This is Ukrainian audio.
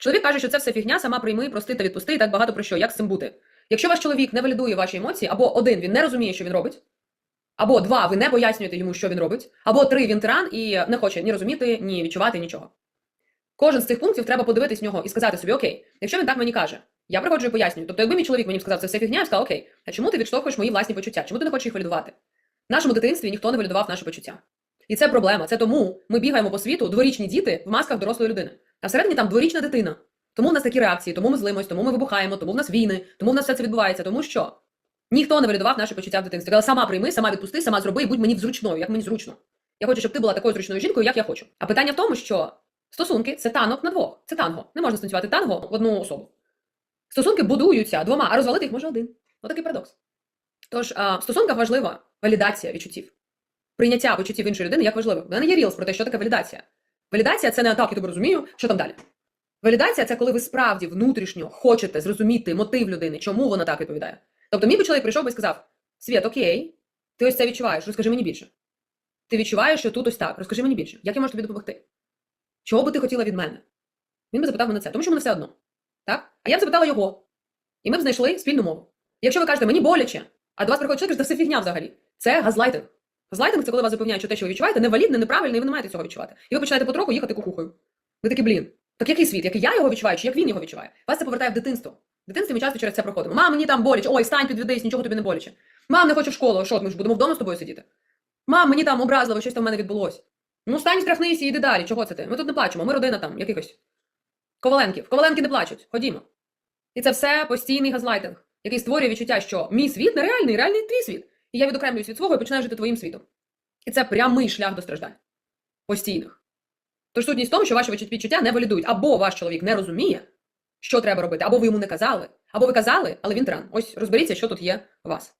Чоловік каже, що це все фігня, сама прийми, прости та відпусти, і так багато про що. Як з цим бути? Якщо ваш чоловік не валідує ваші емоції, або один він не розуміє, що він робить, або два, ви не пояснюєте йому, що він робить, або три він тиран і не хоче ні розуміти, ні відчувати нічого. Кожен з цих пунктів треба подивитись нього і сказати собі: Окей, якщо він так мені каже, я приходжу і пояснюю. Тобто, якби мій чоловік мені сказав, це все фігня, я сказав, окей, а чому ти відштовхуєш мої власні почуття? Чому ти не хочеш їх валідувати? В нашому дитинстві ніхто не валідував наші почуття. І це проблема. Це тому ми бігаємо по світу, дворічні діти в масках дорослої людини. А всередині там дворічна дитина. Тому в нас такі реакції, тому ми злимось, тому ми вибухаємо, тому в нас війни, тому в нас все це відбувається. Тому що ніхто не валідував наші почуття в дитинстві. Казав, сама прийми, сама відпусти, сама зроби і будь мені зручною, як мені зручно. Я хочу, щоб ти була такою зручною жінкою, як я хочу. А питання в тому, що стосунки це танок на двох. Це танго. Не можна станцювати танго в одну особу. Стосунки будуються двома, а розвалити їх може один. Отакий парадокс. Тож а, в стосунках важлива валідація відчуттів. Прийняття почуттів іншої людини як важливо. У мене є рілс про те, що таке валідація. Валідація це не так, я тебе розумію, що там далі. Валідація це коли ви справді внутрішньо хочете зрозуміти мотив людини, чому вона так відповідає. Тобто, мій би чоловік прийшов і сказав: Світ, окей, ти ось це відчуваєш, розкажи мені більше. Ти відчуваєш, що тут ось так, розкажи мені більше. Як я можу тобі допомогти? Чого би ти хотіла від мене? Він би запитав мене це, тому що мене все одно. Так? А я б запитала його. І ми б знайшли спільну мову. Якщо ви кажете, мені боляче, а до вас приходить чоловік, що це все фігня взагалі. Це газлайтинг. Газлайтинг це коли вас запевняють, що те, що ви відчуваєте, невалідне, неправильне, і ви не маєте цього відчувати. І ви починаєте потроху їхати кукухою. Ви такі, блін. Так який світ? Як я його відчуваю, чи як він його відчуває? Вас це повертає в дитинство. В дитинстві ми часто через це проходимо. Мам, мені там боляче, ой, стань, підведись, нічого тобі не боляче. Мам, не хочу в школу, що ми ж будемо вдома з тобою сидіти. Мам, мені там образливо, щось там в мене відбулось. Ну, стань, страхнися і йди далі. Чого це ти? Ми тут не плачемо, ми родина там, якихось. Коваленків. Коваленки не плачуть. Ходімо. І це все постійний газлайтинг, який створює відчуття, що мій світ нереальний, реальний твій світ. І я відокремлююсь від свого і починаю жити твоїм світом. І це прямий шлях до страждань. Постійних. Тож сутність в тому, що ваші відчуття не валідують. Або ваш чоловік не розуміє, що треба робити, або ви йому не казали, або ви казали, але він тран. Ось розберіться, що тут є у вас.